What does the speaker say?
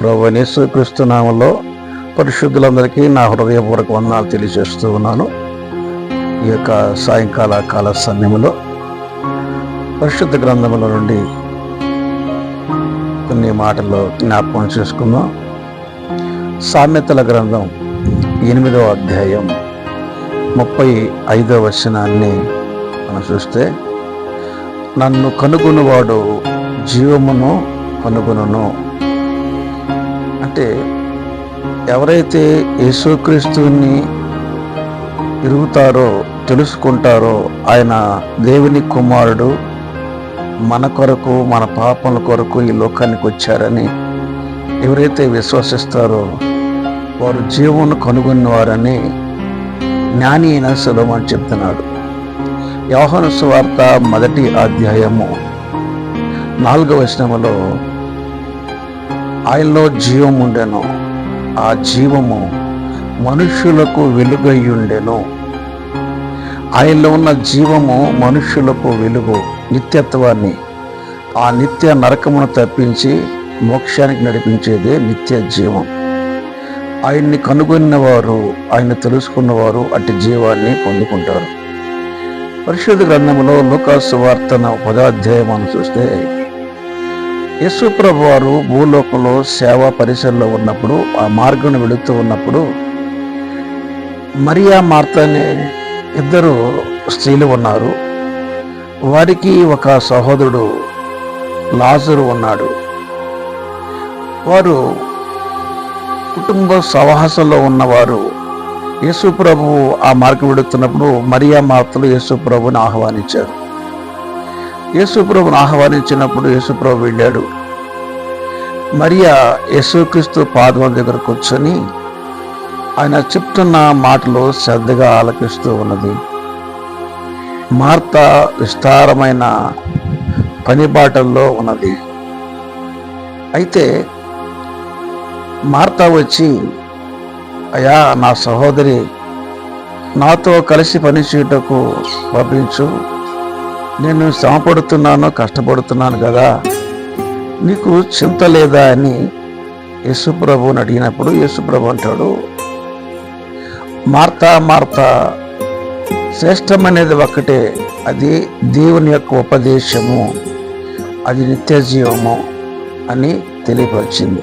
ప్రభు క్రీస్తు పరిశుద్ధులందరికీ నా హృదయపూర్వక వందనాలు తెలియజేస్తూ ఉన్నాను. ఈ యొక్క సాయంకాల కాల సమయంలో పరిశుద్ధ గ్రంథముల నుండి కొన్ని మాటలు జ్ఞాపకం చేసుకుందాం. సామెతల గ్రంథం ఎనిమిదవ అధ్యాయం ముప్పై ఐదవ వచనాన్ని మనం చూస్తే నన్ను కనుగొనువాడు జీవమును కనుగొనును. అంటే ఎవరైతే యేసుక్రీస్తుని తిరుగుతారో తెలుసుకుంటారో ఆయన దేవుని కుమారుడు మన కొరకు మన పాపల కొరకు ఈ లోకానికి వచ్చారని ఎవరైతే విశ్వసిస్తారో వారు జీవమును కనుగొన్నవారని జ్ఞాని అయిన సులభం చెప్తున్నాడు. యోహన సువార్త మొదటి అధ్యాయము నాలుగవ వచనములో ఆయనలో జీవం ఉండెను. ఆ జీవము మనుష్యులకు వెలుగై ఉండెను. ఆయనలో ఉన్న జీవము మనుష్యులకు వెలుగు నిత్యత్వాన్ని. ఆ నిత్య నరకమును తప్పించి మోక్షానికి నడిపించేదే నిత్య జీవం. ఆయన్ని కనుగొన్నవారు ఆయన తెలుసుకున్నవారు అట్టి జీవాన్ని పొందుకుంటారు. పరిశుద్ధ గ్రంథంలో లోకాసు వార్తన పదాధ్యాయం అని చూస్తే యేసుప్రభు వారు భూలోకంలో సేవా పరిసరలో ఉన్నప్పుడు ఆ మార్గం వెళుతూ ఉన్నప్పుడు మరియా మార్త అనే ఇద్దరు స్త్రీలు ఉన్నారు. వారికి ఒక సహోదరుడు లాజరు ఉన్నాడు. వారు కుటుంబ సవాసంలో ఉన్నవారు. యేసుప్రభు ఆ మార్గం వెళుతున్నప్పుడు మరియా మార్తలు యేసుప్రభుని ఆహ్వానించారు. యేసుప్రభును ఆహ్వానించినప్పుడు యేసుప్రభు వెళ్ళాడు. మరియా యేసుక్రీస్తు పాదం దగ్గర కూర్చొని ఆయన చెప్తున్న మాటలు శ్రద్ధగా ఆలకిస్తూ ఉన్నది. మార్త విస్తారమైన పనిబాటల్లో ఉన్నది. అయితే మార్త వచ్చి అయ్యా నా సహోదరి నాతో కలిసి పని చేయుటకు పంపించు నేను శ్రమపడుతున్నాను కష్టపడుతున్నాను కదా నీకు చింత లేదా అని యేసుప్రభుని అడిగినప్పుడు యేసుప్రభు అంటాడు మార్తా మార్తా శ్రేష్టమనేది ఒక్కటే అది దేవుని యొక్క ఉపదేశము అది నిత్య జీవము అని తెలియపరిచింది.